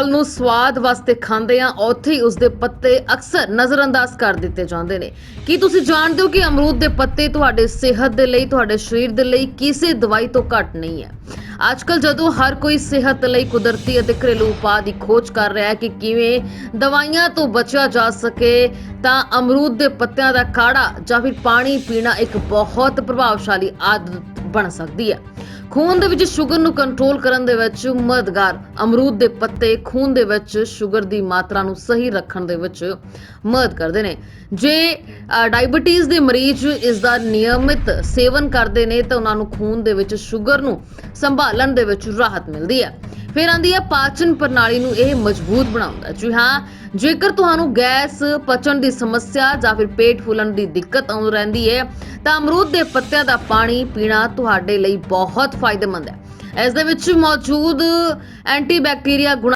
ਫਲ ਨੂੰ ਸਵਾਦ ਵਾਸਤੇ ਖਾਂਦੇ ਆ, ਉੱਥੇ ਹੀ ਉਸਦੇ ਪੱਤੇ ਅਕਸਰ ਨਜ਼ਰਅੰਦਾਜ਼ ਕਰ ਦਿੱਤੇ ਜਾਂਦੇ ਨੇ। ਕੀ ਤੁਸੀਂ ਜਾਣਦੇ ਹੋ ਕਿ ਅਮਰੂਦ ਦੇ ਪੱਤੇ ਤੁਹਾਡੇ ਸਿਹਤ ਦੇ ਲਈ, ਤੁਹਾਡੇ ਸਰੀਰ ਦੇ ਲਈ ਕਿਸੇ ਦਵਾਈ ਤੋਂ ਘੱਟ ਨਹੀਂ ਹੈ? ਅੱਜਕੱਲ ਜਦੋਂ ਹਰ ਕੋਈ ਸਿਹਤ ਲਈ ਕੁਦਰਤੀ ਅਤੇ ਘਰੇਲੂ ਉਪਾਅ ਦੀ ਖੋਜ ਕਰ ਰਿਹਾ ਹੈ ਕਿ ਕਿਵੇਂ ਦਵਾਈਆਂ ਤੋਂ ਬਚਿਆ ਜਾ ਸਕੇ, ਤਾਂ ਅਮਰੂਦ ਦੇ ਪੱਤਿਆਂ ਦਾ ਕਾੜਾ ਜਾਂ ਫਿਰ ਪਾਣੀ ਪੀਣਾ ਇੱਕ ਬਹੁਤ ਪ੍ਰਭਾਵਸ਼ਾਲੀ ਆਦਤ ਬਣ ਸਕਦੀ ਹੈ। ਖੂਨ ਦੇ ਵਿੱਚ ਸ਼ੂਗਰ ਨੂੰ ਕੰਟਰੋਲ ਕਰਨ ਦੇ ਵਿੱਚ ਮਦਦਗਾਰ ਅਮਰੂਦ ਦੇ ਪੱਤੇ ਖੂਨ ਦੇ ਵਿੱਚ ਸ਼ੂਗਰ ਦੀ ਮਾਤਰਾ ਨੂੰ ਸਹੀ ਰੱਖਣ ਦੇ ਵਿੱਚ ਮਦਦ ਕਰਦੇ ਨੇ। ਜੇ ਅ, ਡਾਇਬੀਟੀਜ਼ ਦੇ ਮਰੀਜ਼ ਇਸ ਦਾ ਨਿਯਮਿਤ ਸੇਵਨ ਕਰਦੇ ਨੇ ਤਾਂ ਉਹਨਾਂ ਨੂੰ ਖੂਨ ਦੇ ਵਿੱਚ ਸ਼ੂਗਰ ਨੂੰ ਸੰਭਾਲਣ ਦੇ ਵਿੱਚ ਰਾਹਤ ਮਿਲਦੀ ਹੈ। ਫਿਰ ਆਂਦੀ ਹੈ, ਪਾਚਨ ਪ੍ਰਣਾਲੀ ਨੂੰ ਇਹ ਮਜ਼ਬੂਤ ਬਣਾਉਂਦਾ ਜੀ ਹਾਂ, ਜੇਕਰ ਤੁਹਾਨੂੰ ਗੈਸ ਪਚਣ ਦੀ ਸਮੱਸਿਆ ਜਾਂ ਫਿਰ ਪੇਟ ਫੁੱਲਣ ਦੀ ਦਿੱਕਤ ਆਉਂਦੀ ਰਹਿੰਦੀ ਹੈ, ਤਾਂ ਅਮਰੂਦ ਦੇ ਪੱਤਿਆਂ ਦਾ ਪਾਣੀ ਪੀਣਾ ਤੁਹਾਡੇ ਲਈ ਬਹੁਤ ਫਾਇਦੇਮੰਦ ਹੈ। ਇਸ ਦੇ ਵਿੱਚ ਮੌਜੂਦ ਐਂਟੀਬੈਕਟੀਰੀਆ ਗੁਣ